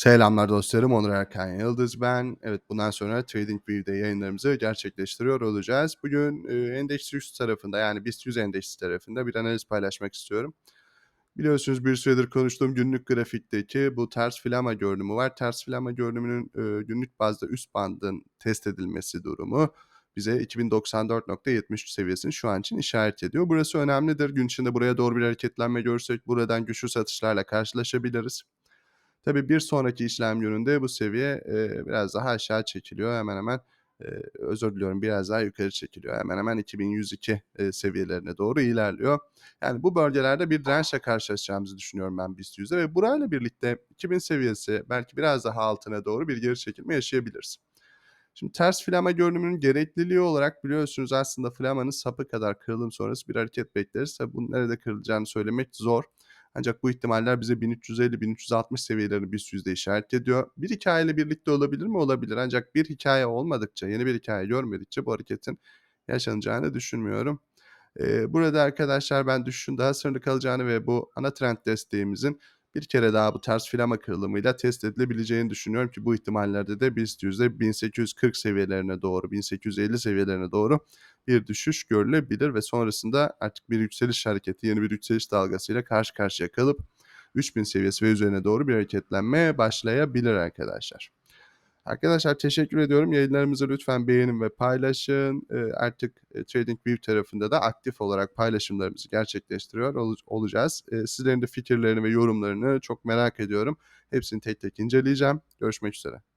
Selamlar dostlarım, Onur Erkan Yıldız ben. Evet, bundan sonra TradingView'de yayınlarımızı gerçekleştiriyor olacağız. Bugün e, endeks üst tarafında yani BIST 100 endeksi tarafında bir analiz paylaşmak istiyorum. Biliyorsunuz bir süredir konuştuğum günlük grafikteki bu ters flama görünümü var. Ters flama görünümünün e, günlük bazda üst bandın test edilmesi durumu bize 2094.73 seviyesini şu an için işaret ediyor. Burası önemlidir. Gün içinde buraya doğru bir hareketlenme görsek buradan güçlü satışlarla karşılaşabiliriz. Tabii bir sonraki işlem yönünde bu seviye e, biraz daha aşağı çekiliyor. Hemen hemen e, özür diliyorum biraz daha yukarı çekiliyor. Hemen hemen 2102 e, seviyelerine doğru ilerliyor. Yani bu bölgelerde bir dirençle karşılaşacağımızı düşünüyorum ben BIST 100'de ve burayla birlikte 2000 seviyesi belki biraz daha altına doğru bir geri çekilme yaşayabiliriz. Şimdi ters flama görünümünün gerekliliği olarak biliyorsunuz aslında flamanın sapı kadar kırılım sonrası bir hareket bekleriz. Tabi bunun nerede kırılacağını söylemek zor. Ancak bu ihtimaller bize 1350-1360 seviyelerini BIST yüzde işaret ediyor. Bir hikayeyle birlikte olabilir mi? Olabilir. Ancak bir hikaye olmadıkça, yeni bir hikaye görmedikçe bu hareketin yaşanacağını düşünmüyorum. Ee, burada arkadaşlar ben düşüşün daha sınırlı kalacağını ve bu ana trend desteğimizin bir kere daha bu ters filama kırılımıyla test edilebileceğini düşünüyorum ki bu ihtimallerde de BIST yüzde 1840 seviyelerine doğru, 1850 seviyelerine doğru bir düşüş görülebilir ve sonrasında artık bir yükseliş hareketi, yeni bir yükseliş dalgasıyla karşı karşıya kalıp 3000 seviyesi ve üzerine doğru bir hareketlenme başlayabilir arkadaşlar. Arkadaşlar teşekkür ediyorum. Yayınlarımızı lütfen beğenin ve paylaşın. Ee, artık e, TradingView tarafında da aktif olarak paylaşımlarımızı gerçekleştiriyor ol- olacağız. Ee, sizlerin de fikirlerini ve yorumlarını çok merak ediyorum. Hepsini tek tek inceleyeceğim. Görüşmek üzere.